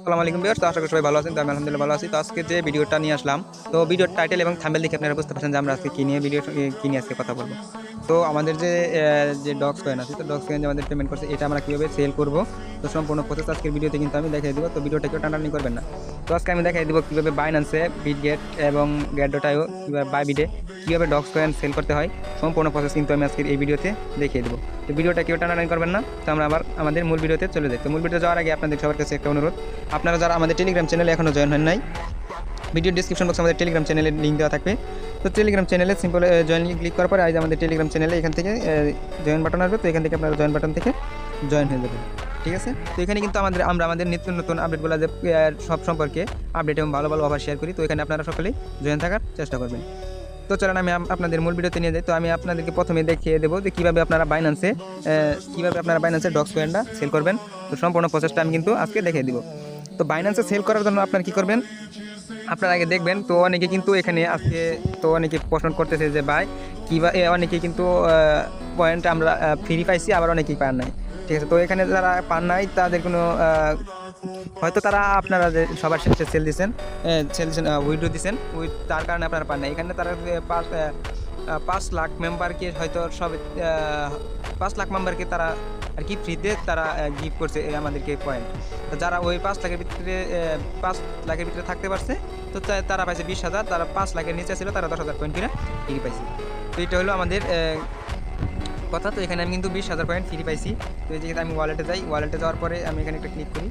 আসসালামু আলাইকুম বিয়ার্স আশা করি সবাই ভালো আছেন, তো আমি আলহামদুলিল্লাহ ভালো আছি। তো আজকে যে ভিডিওটা নিয়ে আসলাম, তো ভিডিওর টাইটেল এবং থাম্বেল দেখে আপনারা বুঝতে পারছেন যে আমরা আজকে কী নিয়ে ভিডিও কী নিয়ে আজকে কথা বলব। তো আমাদের যে যে ডক্স কয়েন আছে, তো ডক্স কয়েন যে আমাদের পেমেন্ট করছে, এটা আমরা কীভাবে সেল করব, তো সম্পূর্ণ প্রসেস আজকের ভিডিওতে কিন্তু আমি দেখিয়ে দেবো। তো ভিডিওটা কেউ টানাটানি করবেন না। তো আজকে আমি দেখাই দেবো কীভাবে বাইন্যান্সে বিটগেট এবং গ্যাডোটাইও কীভাবে বাই বিটে কীভাবে ডগস কয়েন সেল করতে হয়, সম্পূর্ণ প্রসেস কিন্তু আমি আজকের এই ভিডিওতে দেখিয়ে দেবো। তো ভিডিওটা কেউ টানাটানি করবেন না, তো আমরা আবার আমাদের মূল ভিডিওতে চলে যাই। তো মূল ভিডিও যাওয়ার আগে আপনাদের সবার কাছে একটা অনুরোধ, আপনারা যারা আমাদের টেলিগ্রাম চ্যানেলে এখনও জয়েন হন নাই ভিডিও ডিসক্রিপশন বক্সে আমাদের টেলিগ্রাম চ্যানেলের লিঙ্ক দেওয়া থাকবে। তো টেলিগ্রাম চ্যানেলে সিম্পল জয়েন ক্লিক করার পরে আজ আমাদের টেলিগ্রাম চ্যানেলে এখান থেকে জয়েন বাটন আসবে, তো এখান থেকে আপনারা জয়েন বাটন থেকে জয়েন হয়ে যাবেন। ঠিক আছে? তো এখানে কিন্তু আমাদের আমরা আমাদের নিত্য নতুন আপডেটগুলো যে সব সম্পর্কে আপডেট এবং ভালো ভালো অফার শেয়ার করি, তো এখানে আপনারা সকলেই জয়েন থাকার চেষ্টা করবেন। তো চলেন আমি আপনাদের মূল ভিডিওতে নিয়ে যাই। তো আমি আপনাদেরকে প্রথমে দেখিয়ে দেবো যে কীভাবে আপনারা বাইন্যান্সে কীভাবে আপনারা বাইন্যান্সে ডক্স কয়েনটা সেল করবেন। তো সম্পূর্ণ প্রসেসটা আমি কিন্তু আজকে দেখিয়ে দিব। তো বাইন্যান্সে সেল করার জন্য আপনারা কী করবেন? আপনারা আগে দেখবেন, তো অনেকে কিন্তু এখানে আজকে, তো অনেকে প্রশ্ন করতেছে যে, ভাই কীভাবে অনেকে কিন্তু পয়েন্ট আমরা ফ্রি পাইছি, আবার অনেকেই পান নাই। ঠিক আছে, তো এখানে যারা পান নাই, তাদের কোনো হয়তো তারা আপনারা যে সবার শেষে সেল দিচ্ছেন সেল উইড্রো দিচ্ছেন উই তার কারণে আপনারা পান না এখানে তারা পাঁচ পাঁচ লাখ মেম্বারকে হয়তো সব পাঁচ লাখ মেম্বারকে তারা আর কি ফ্রিতে তারা গিফট করছে আমাদেরকে পয়েন্ট যারা ওই পাঁচ লাখের ভিতরে পাঁচ লাখের ভিতরে থাকতে পারছে, তো তারা পাইছে বিশ হাজার, তারা পাঁচ লাখের নিচে ছিল, তারা দশ হাজার পয়েন্ট কিনা ফ্রি পাইছে। তো এটা হলো আমাদের কথা, তো এখানে আমি কিন্তু বিশ হাজার পয়েন্ট ফ্রি পাইছি। তো এই জায়গাতে আমি ওয়ালেটে যাই ওয়ালেটে যাওয়ার পরে আমি এখানে একটা ক্লিক করি।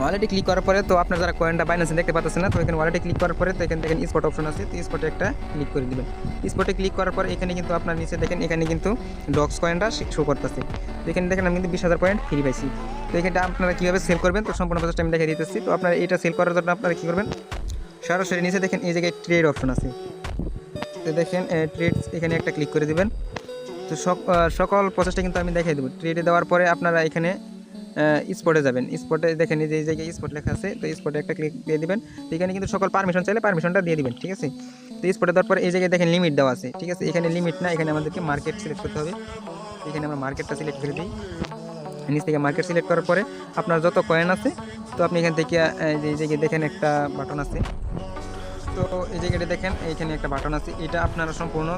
ওয়ালেটে ক্লিক করার পরে তো আপনার যারা কয়েনটা বাইন্যান্সে দেখতে পাচ্ছেন না, তো এখানে ওয়ালেটে ক্লিক করার পরে তো এখানে দেখেন স্পট অপশন আছে, তো স্পটে একটা ক্লিক করে দিবেন। স্পটে ক্লিক করার পরে এখানে কিন্তু আপনার নিচে দেখেন, এখানে কিন্তু ডক্স কয়েনটা শো করতেছে। তো এখানে দেখেন আমি কিন্তু বিশ হাজার পয়েন্ট ফ্রি পাইছি। তো এখানটা আপনারা কীভাবে সেল করবেন, তো সম্পূর্ণ প্রসেসটা আমি দেখিয়ে দিতেছি। তো আপনারা এটা সেল করার জন্য আপনারা কী করবেন, সরাসরি নিচে দেখেন এই জায়গায় ট্রেড অপশন আছে। তো দেখেন ট্রেড এখানে একটা ক্লিক করে দিবেন। তো সক- সকল প্রসেসটা কিন্তু আমি দেখাই দেবো। ট্রেডে দেওয়ার পরে আপনারা এখানে স্পটে যাবেন। স্পটে দেখেন যে জায়গায় স্পট লেখা আছে, তো স্পটে একটা ক্লিক দিয়ে দিবেন। তো এখানে কিন্তু সকল পারমিশন চাইলে পারমিশনটা দিয়ে দিবেন, ঠিক আছে? তো স্পটে দেওয়ার পরে এই জায়গায় দেখেন লিমিট দেওয়া আছে, ঠিক আছে? এখানে লিমিট না, এখানে আমাদেরকে মার্কেট সিলেক্ট করতে হবে। এখানে আমরা মার্কেটটা সিলেক্ট করে দিই। নিচ থেকে মার্কেট সিলেক্ট করার পরে আপনার যত কয়েন আছে, তো আপনি এখান থেকে এই জায়গায় দেখেন একটা বাটন আছে। তো এই জায়গাটা দেখেন, এইখানে একটা বাটন আছে। এটা আপনারা সম্পূর্ণ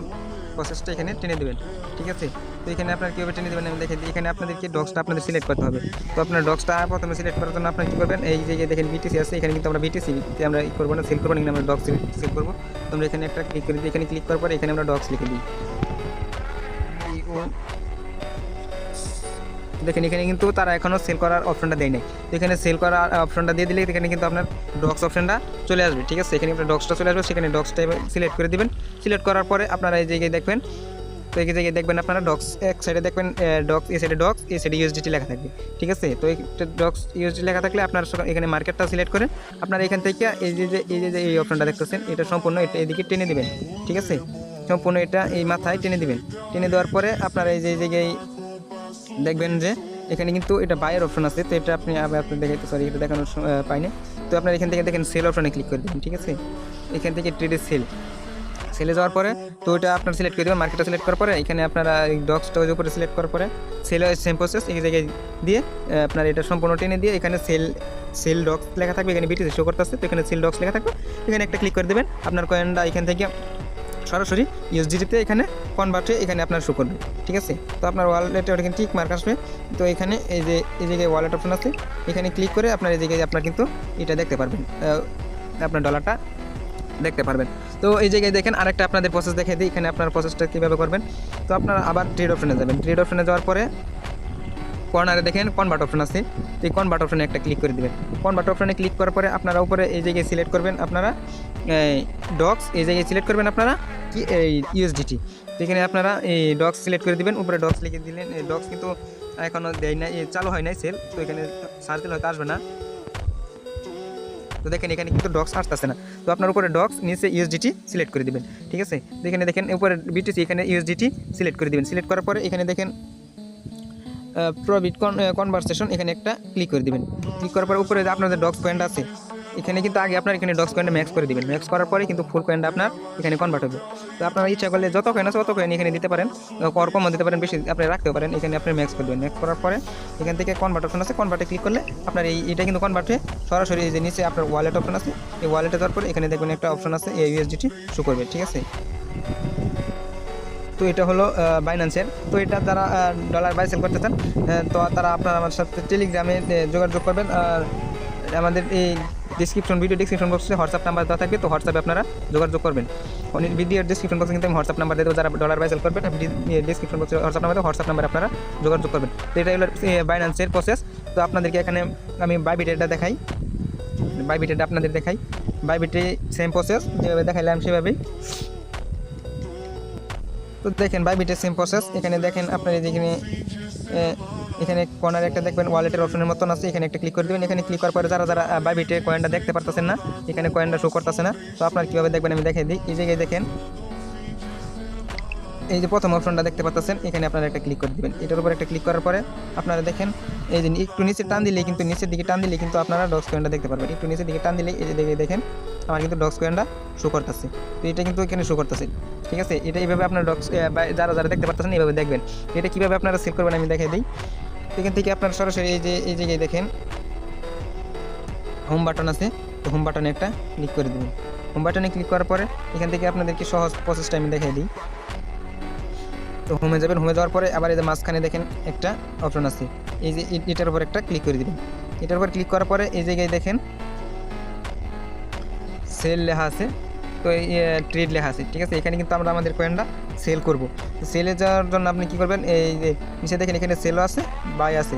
প্রসেসটা এখানে টেনে দেবেন, ঠিক আছে? তো এখানে আপনার কীভাবে টেনে দেবেন আমি দেখে দিই। এখানে আপনাদেরকে ডক্সটা আপনাদের সিলেক্ট করতে হবে। তো আপনার ডক্সটা প্রথমে সিলেক্ট করার জন্য আপনার কী করবেন, এই যে দেখেন বিটিসি আছে, এখানে কিন্তু আমরা বিটিসি আমরা ই করব না সেল করব না আমরা ডক্স সেল করব। তো আমরা এখানে একটা ক্লিক করে দিই, এখানে ক্লিক করার পর এখানে আমরা ডক্স লিখে দিই। ও দেখেন, এখানে কিন্তু তারা এখনও সেল করার অপশনটা দেয় নাই এখানে সেল করার অপশনটা দিয়ে দিলে এখানে কিন্তু আপনার ডক্স অপশনটা চলে আসবে, ঠিক আছে? এখানে আপনার ডক্সটা চলে আসবে, সেখানে ডক্সটা সিলেক্ট করে দিবেন। সিলেক্ট করার পরে আপনারা এই জায়গায় দেখবেন, তো এই জায়গায় দেখবেন আপনারা ডক্স এক সাইডে দেখবেন ডক্স এই সাইডে ডক্স এই সাইডে ইউএসডিটি লেখা থাকবে, ঠিক আছে? তো এই ডক্স ইউএসডি লেখা থাকলে আপনার এখানে মার্কেটটা সিলেক্ট করেন। আপনারা এখান থেকে এই যে এই যে, এই অপশনটা দেখতেছেন, এটা সম্পূর্ণ এটা এদিকে টেনে দেবেন, ঠিক আছে? সম্পূর্ণ এটা এই মাথায় টেনে দিবেন। টেনে দেওয়ার পরে আপনারা এই যে জায়গায় দেখবেন যে এখানে কিন্তু এটা বায়ের অপশন আছে তো এটা আপনি আপনি দেখাইতে সরি এটা দেখানোর স- আহ, পাই না তো আপনার এখান থেকে দেখেন সেল অপশনে ক্লিক করে দেবেন ঠিক আছে? এখান থেকে ট্রেডে সেল সেলে যাওয়ার পরে তো ওটা আপনার সিলেক্ট করে দেবেন মার্কেটটা সিলেক্ট করার পরে এখানে আপনারা ডক্সটা ওই উপরে সিলেক্ট করার পরে সেল সেম প্রসেস এই জায়গায় দিয়ে আপনার এটা সম্পূর্ণ টেনে দিয়ে এখানে সেল সেল ডক্স লেখা থাকবে এখানে বিটিসি শো করতে আসছে তো এখানে সেল ডক্স লেখা থাকবে। এখানে একটা ক্লিক করে দেবেন আপনার কয়েনটা এখান থেকে সরাসরি ইউএসডিতে এখানে কনভার্ট হয়ে এখানে আপনার শো করবে, ঠিক আছে? তো আপনার ওয়ালেটে ওটা ঠিক মার্ক আসবে, তো এখানে এই যে, এই জায়গায় ওয়ালেট অপশন আছে, এখানে ক্লিক করে আপনার এই জায়গায় আপনার কিন্তু এটা দেখতে পারবেন আপনার ডলারটা দেখতে পারবেন। তো এই জায়গায় দেখেন আরেকটা আপনাদের প্রসেস দেখে দিই, এখানে আপনার প্রসেসটা কীভাবে করবেন, তো আপনারা আবার ট্রেড অপশনে যাবেন। ট্রেড অপশনে যাওয়ার পরে কর্নারে দেখেন কনভার্ট অপশন আছে, তো এই কনভার্ট অপশনে একটা ক্লিক করে দিবেন। কনভার্ট অপশনে ক্লিক করার পরে আপনারা উপরে এই জায়গায় সিলেক্ট করবেন আপনারা ডক্স এই জায়গায় সিলেক্ট করবেন আপনারা কি, এই ইউএসডিটি এখানে আপনারা এই ডক্স সিলেক্ট করে দিবেন, উপরে ডক্স লিখে দিলেন। এই ডক্স কিন্তু এখনও দেয় না এই চালু হয় নাই সেল তো এখানে সার্চ দিলে হয়তো আসবে না। তো দেখেন, এখানে কিন্তু ডক্স আসতেছে না। তো আপনার উপরে ডক্স নিচে ইউএসডিটি সিলেক্ট করে দিবেন, ঠিক আছে? এখানে দেখেন, উপরে বিটিসি এখানে ইউএসডিটি সিলেক্ট করে দিবেন। সিলেক্ট করার পরে এখানে দেখেন প্রবিট কনভারসেশন এখানে একটা ক্লিক করে দিবেন। ক্লিক করার পরে উপরে আপনাদের ডক্স পয়েন্ট আছে এখানে কিন্তু আগে আপনার এখানে ডক্স কয়েনটা ম্যাক্স করে দিবেন। ম্যাক্স করার পরে কিন্তু ফুল কয়েনটা আপনার এখানে কনভার্ট হবে। তো আপনারা ইচ্ছা করলে যত কয়েন আছে তত কয়েন এখানে দিতে পারেন কর দিতে পারেন, বেশি আপনি রাখতে পারেন। এখানে আপনি ম্যাক্স করে দেবেন। ম্যাক্স করার পরে এখান থেকে কনভার্ট অপশন আছে। কনভার্টে ক্লিক করলে আপনার এই এটা কিন্তু কনভার্ট সরাসরি যে নিচে আপনার ওয়ালেট অপশন আছে। এই ওয়ালেটে যাওয়ার পরে এখানে দেখবেন একটা অপশন আছে, এই ইউএসডিটি শো করবে। ঠিক আছে? তো এটা হলো বাইন্যান্সের তো এটা তারা ডলার বাই সেল করতে চান তো তারা আপনার আমার সাথে টেলিগ্রামে যোগাযোগ করবেন। আর আমাদের এই ডিসক্রিপশন ভিডিও ডিসক্রিপশন বক্সে হোয়াটসঅ্যাপ নাম্বার দেওয়া থাকবে, তো হোয়াটসঅ্যাপে আপনারা যোগাযোগ করবেন। ভিডিওর ডিসক্রিপশন বক্সে কিন্তু আমি হোয়াটসঅ্যাপ নাম্বার দেবো, যারা ডলার বাই সেল করবেন ডিসক্রিপশন বক্সে হোয়াটসঅ্যাপ নাম্বার হোয়াটসঅ্যাপ নাম্বার আপনারা যোগাযোগ করবেন। তো এটা হলো বাইন্যান্সের প্রসেস তো আপনাদেরকে এখানে আমি বাইবিটেটা দেখাই। বাইবিটেটা আপনাদের দেখাই। বাইবিটে সেম প্রসেস যেভাবে দেখাইলাম সেভাবেই। তো দেখেন বাইবিটের সেম প্রসেস এখানে দেখেন আপনার যেখানে এখানে কর্নারে একটা দেখবেন ওয়ালেটের অপশনের মতন আছে। এখানে একটা ক্লিক করে দেবেন। এখানে ক্লিক করার পরে যারা যারা বাইবিটে কয়েনটা দেখতে পারতেছেন না, এখানে কয়েনটা শো করতেছে না। তো আপনার কীভাবে দেখবেন আমি দেখাই দিই। এই জায়গায় দেখেন, এই যে প্রথম অপশনটা দেখতে পাচ্ছেন এখানে আপনারা একটা ক্লিক করে দিবেন। এটার উপর একটা ক্লিক করার পরে আপনারা দেখেন, এই যে একটু নিচে টান দিলে কিন্তু, নিচের দিকে টান দিলে কিন্তু আপনারা ডক্স কয়েনটা দেখতে পারবেন। একটু নিচের দিকে টান দিলে এই যে দেখে, দেখেন, আমার কিন্তু ডক্স কয়েনটা শো করতেছে। তো এটা কিন্তু এখানে শো করতেছে। ঠিক আছে? এটা এইভাবে আপনার ডক্স যারা যারা দেখতে পাচ্ছেন এইভাবে দেখবেন। এটা কীভাবে আপনারা সেভ করবেন আমি দেখাই দিই। এখান থেকে আপনারা সরাসরি এই যে, এই জায়গায় দেখেন। হোম বাটন আছে। তো হোম বাটনে একটা ক্লিক করে দেবেন। হোম বাটনে ক্লিক করার পরে এখান থেকে আপনাদেরকে সহজ প্রসেসটা আমি দেখাই দিই। তো হোমে যাবেন হোমে যাওয়ার পরে আবার এই যে মাঝখানে দেখেন একটা অপশন আছে। এই যে এটার উপর একটা ক্লিক করে দিবেন। এটার উপর ক্লিক করার পরে এই জায়গায় দেখেন সেল লেখা আছে। ট্রেড লেখা আছে, ঠিক আছে? এখানে কিন্তু আমরা আমাদের কয়েনটা সেল করব। সেলে যাওয়ার জন্য আপনি কি করবেন, এই যে, নিচে দেখেন এখানে সেলও আছে বাই আছে।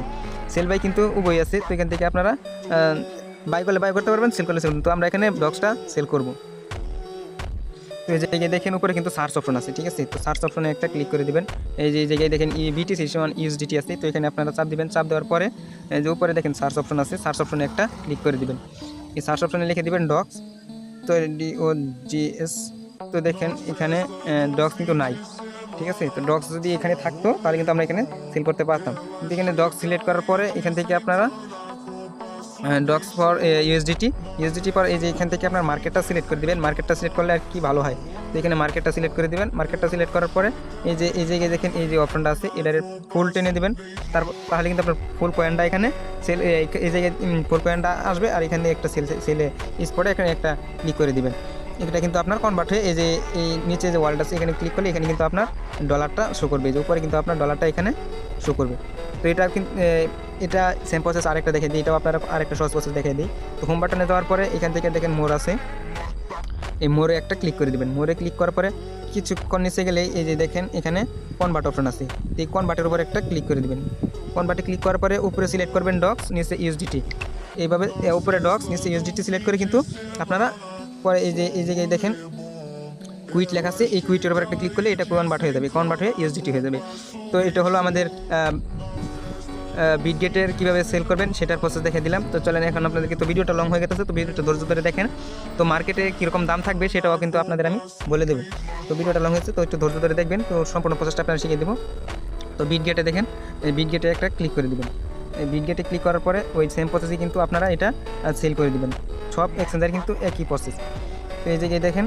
সেল বাই কিন্তু উভয় আছে, তো এখান থেকে আপনারা বাই করলে বাই করতে পারবেন সেল করলে সেল তো আমরা এখানে বক্সটা সেল করব। তো এই জায়গায় দেখেন, উপরে কিন্তু সার্চ অপশন আছে, ঠিক আছে? তো সার্চ অপশনে একটা ক্লিক করে দিবেন। এই যে জায়গায় দেখেন ই বিটিসি সমান ইউএসডিটি আছে, তো এখানে আপনারা চাপ দিবেন। চাপ দেওয়ার পরে যে, উপরে দেখেন সার্চ অপশন আছে সার্চ অপশনে একটা ক্লিক করে দিবেন। এই সার্চ অপশনে লিখে দিবেন ডক্স তো ও জিএস। তো দেখেন, এখানে ডক্স কিন্তু নাই। ঠিক আছে? তো ডক্স যদি এখানে থাকতো, তাহলে কিন্তু আমরা এখানে সিল করতে পারতাম। কিন্তু এখানে ডক্স সিলেক্ট করার পরে এখান থেকে আপনারা ডক্স ফর ইউএসডিটি ইউএসডিটি পর এই যে এখান থেকে আপনার মার্কেটটা সিলেক্ট করে দিবেন। মার্কেটটা সিলেক্ট করলে আর কি ভালো হয়? তো এখানে মার্কেটটা সিলেক্ট করে দিবেন। মার্কেটটা সিলেক্ট করার পরে এই যে, এই জায়গায় দেখেন, এই যে অপশনটা আছে, এটার ফুল টেনে দিবেন। তারপর, তাহলে কিন্তু আপনার ফুল পয়েন্টটা এখানে সেল এই জায়গায় ফুল পয়েন্টটা আসবে আর এখানে একটা সেল সেলে স্পটে এখানে একটা ক্লিক করে দিবেন। এটা কিন্তু আপনার কনভার্ট হয়ে এই যে, এই নিচে যে ওয়ালটা আছে, এখানে ক্লিক করলে এখানে কিন্তু আপনার ডলারটা শো করবে। যে উপরে কিন্তু আপনার ডলারটা এখানে শো করবে। তো এটা কিন্তু এটা সেম প্রসেস আরেকটা দেখে দিই, এটাও আপনারা আরেকটা সহজ প্রসেস দেখে দিই। তো হোম বাটনে যাওয়ার পরে এখান থেকে দেখেন মোর আছে। এই মোড়ে একটা ক্লিক করে দিবেন। মোড়ে ক্লিক করার পরে কিছুক্ষণ নিচে গেলেই এই যে দেখেন, এখানে কনভার্ট অপশন আছে। এই কনভার্টের উপর একটা ক্লিক করে দিবেন। কনভার্টে ক্লিক করার পরে উপরে সিলেক্ট করবেন ডক্স নিচে ইউএসডিটি এইভাবে উপরে ডক্স নিচে ইউএসডিটি সিলেক্ট করে কিন্তু আপনারা পরে এই যে, এই জায়গায় দেখেন কুইট লেখা আছে, এই কুইটের উপর একটা ক্লিক করলে এটা কনভার্ট হয়ে যাবে কনভার্ট হয়ে ইউএসডিটি হয়ে যাবে। তো এটা হলো আমাদের বিটগেটের কীভাবে সেল করবেন সেটার প্রসেস দেখে দিলাম। তো চলেন এখন আপনাদেরকে তো ভিডিওটা লং হয়ে গেছে, তো ভিডিওটা ধৈর্য ধরে দেখেন। তো মার্কেটে কীরকম দাম থাকবে সেটাও কিন্তু আপনাদের আমি বলে দেবো। তো ভিডিওটা লং হয়েছে, তো একটু ধৈর্য ধরে দেখবেন, তো সম্পূর্ণ প্রসেসটা আপনারা শিখিয়ে দেবো। তো বিটগেটে দেখেন, এই বিটগেটে একটা ক্লিক করে দেবেন। এই বিটগেটে ক্লিক করার পরে ওই সেম প্রসেসে কিন্তু আপনারা এটা সেল করে দেবেন। সব এক্সচেঞ্জার কিন্তু একই প্রসেস তো এই জায়গায় দেখেন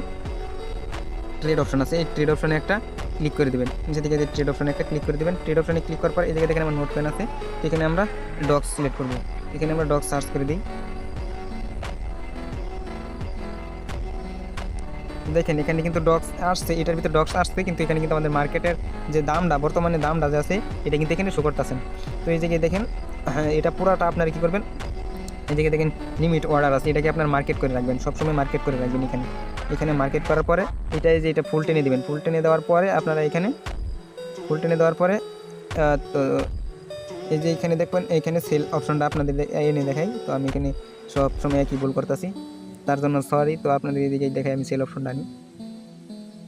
ট্রেড অপশন আছে। এই ট্রেড অপশনে একটা ক্লিক করে দেবেন। নিচে দিকে যে ট্রেড অপশনে একটা ক্লিক করে দেবেন ট্রেড অপশনে ক্লিক করার পর জায়গায় দেখেন আমার নোট পেন আছে। এখানে আমরা ডক্স সিলেক্ট করব। এখানে আমরা ডক্স সার্চ করে দিই। দেখেন, এখানে কিন্তু ডক্স আসছে। এটার ভিতরে ডক্স আসছে, কিন্তু এখানে কিন্তু আমাদের মার্কেটের যে দামটা, বর্তমানে দামটা যে আছে, এটা কিন্তু এখানে শো করতেছেন তো এই জায়গায় দেখেন হ্যাঁ এটা পুরাটা আপনারা কী করবেন? এই জায়গায় দেখেন লিমিট অর্ডার আছে। এটাকে আপনার মার্কেট করে রাখবেন। সবসময় মার্কেট করে রাখবেন এখানে। এখানে মার্কেট করার পরে, এটাই যে এটা ফুল টেনে দেবেন। ফুল টেনে দেওয়ার পরে আপনারা এখানে, ফুল টেনে দেওয়ার পরে তো এই যে এখানে দেখবেন এইখানে সেল অপশনটা আপনাদের এনে দেখাই। তো আমি এখানে সব সময় একই ভুল করতেছি। তার জন্য সরি তো আপনাদের এদিকে দিকে দেখাই, আমি সেল অপশনটা আনি।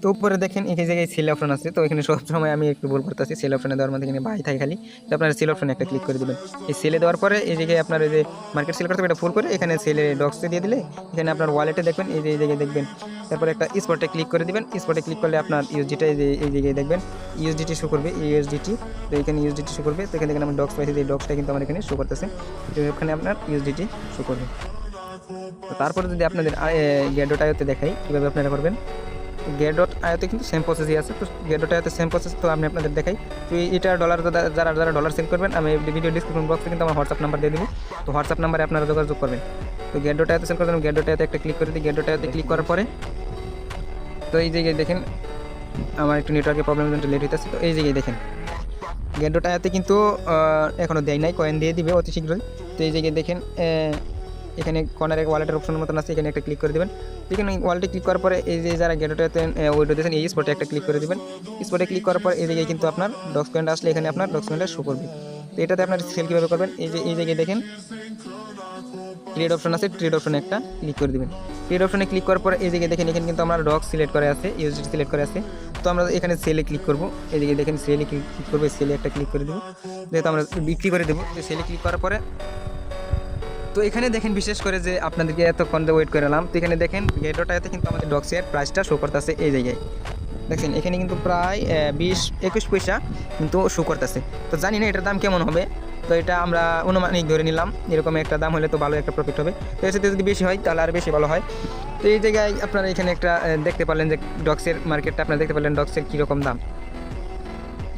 তো উপরে দেখেন এই জায়গায় সেল অপশন আছে, তো এখানে সব সময় আমি একটু ভুল করতে করতেছি সেল অপশনে দেওয়ার মধ্যে এখানে বাই থাকে খালি। তো আপনারা সেল অপশনে একটা ক্লিক করে দেবেন। এই সেলে দেওয়ার পরে এই জায়গায় আপনার যে মার্কেট সেল করতে এটা ফুল করে এখানে সেলে ডক্সে দিয়ে দিলে এখানে আপনার ওয়ালেটে দেখবেন, এই যে এই জায়গায় দেখবেন। তারপরে একটা স্পটে ক্লিক করে দিবেন। স্পটে ক্লিক করলে আপনার ইউএসডিটা এই জায়গায় দেখবেন ইউএসডিটি শো করবে ইউএসডিটি তো এখানে ইউএসডিটি শো করবে, তো এখানে দেখেন আমার ডক্স পাইছে, এই ডক্সটা কিন্তু আমার এখানে শো করতেছে। তো এখানে আপনার ইউএসডিটি শো করবে। তারপরে যদি আপনাদের গ্যাডোট আয়তে দেখাই, কীভাবে আপনারা করবেন? গ্যাডোট আয়তে কিন্তু সেম প্রসেসই আছে। তো গ্যাডোট আয়তে সেম প্রসেস তো আমি আপনাদের দেখাই। তো এটা ডলার যারা যারা ডলার সেল করবেন, আমি ভিডিও ডিসক্রিপশন বক্সে কিন্তু আমার হোয়াটসঅ্যাপ নাম্বার দিয়ে দিব। তো হোয়াটসঅ্যাপ নাম্বারে আপনারা যোগাযোগ করবেন। তো গ্যাডোট আয়তে সেল করবেন গ্যাডোট আয়তে একটা ক্লিক করে দিই। গ্যাডোট আয়তে ক্লিক করার পরে তো এই জায়গায় দেখেন, আমার একটু নেটওয়ার্কের প্রবলেম জন্য লেট হইতেছে। তো এই জায়গায় দেখেন গ্যান্ডোটাতে কিন্তু এখনও দেয় নাই কয়েন দিয়ে দিবে অতি শীঘ্রই। তো এই জায়গায় দেখেন এখানে কর্নারে ওয়ালেটের অপশনের মতন আছে, এখানে একটা ক্লিক করে দেবেন। এখানে ওয়ালেটে ক্লিক করার পরে এই যে যারা গ্যান্ডোটাতে ওইটা দিয়েছেন, এই স্পটে একটা ক্লিক করে দেবেন। স্পটে ক্লিক করার পর এই জায়গায় কিন্তু আপনার ডকুমেন্ট আসলে এখানে আপনার ডকুমেন্টটা শো করবে। তো এটাতে আপনার সেল কীভাবে করবেন? এই যে, এই জায়গায় দেখেন ট্রেড অপশন আছে ট্রেড অপশনে একটা ক্লিক করে দিবেন। ট্রেড অপশনে ক্লিক করার পরে এই জায়গায় দেখেন, এখানে কিন্তু আমরা ডক সিলেক্ট করে আছে ইউএসডি সিলেক্ট করে আছে। তো আমরা এখানে সেলে ক্লিক করব। এই জায়গায় দেখেন সেলে ক্লিক করব সেলে একটা ক্লিক করে দেবো। যেহেতু আমরা বিক্রি করে দেবো সেলে ক্লিক করার পরে তো এখানে দেখেন বিশেষ করে যে আপনাদেরকে এতক্ষণ ওয়েট করে এলাম তো এখানে দেখেন গেটোটাতে কিন্তু আমাদের ডক্সের প্রাইসটা শো করতেছে এই জায়গায়। দেখছেন, এখানে কিন্তু প্রায় বিশ, একুশ পয়সা কিন্তু শো করতেছে। তো জানি না এটার দাম কেমন হবে, তো এটা আমরা অনুমানিক ধরে নিলাম, এরকম একটা দাম হলে তো ভালো একটা প্রফিট হবে। তো এর সাথে যদি বেশি হয়, তাহলে আর বেশি ভালো হয়। তো এই জায়গায় আপনারা এখানে একটা দেখতে পারলেন যে ডক্সের মার্কেটটা আপনারা দেখতে পারলেন ডক্সের কীরকম দাম।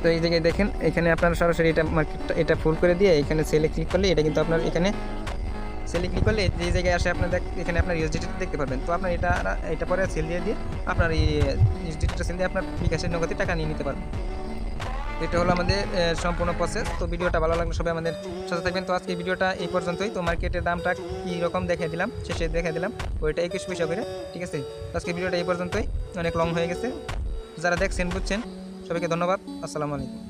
তো এই জায়গায় দেখেন, এখানে আপনারা সরাসরি এটা মার্কেটটা এটা ফুল করে দিয়ে এখানে সেলে ক্লিক করলে এটা কিন্তু আপনার এখানে সেলে ক্লিক করলে যে জায়গায় আসে আপনার এখানে আপনার ইউএসডিটি দেখতে পারবেন। তো আপনার এটা এটা পরে সেল দিয়ে দিয়ে আপনার এই ইউএসডিটিটা সেল দিয়ে আপনার বিকাশের নগদে টাকা নিয়ে নিতে পারবেন। এটা হলো আমাদের সম্পূর্ণ প্রসেস তো ভিডিওটা ভালো লাগলে সবাই আমাদের সাথে থাকবেন। তো আজকে ভিডিওটা এই পর্যন্তই। তো মার্কেটের দামটা কী রকম দেখে দিলাম, শেষে দেখে দিলাম। ওইটা একুশ পয়সা করে, ঠিক আছে? আজকে ভিডিওটা এই পর্যন্তই। অনেক লং হয়ে গেছে। যারা দেখছেন, বুঝছেন, সবাইকে ধন্যবাদ। আসসালামু আলাইকুম।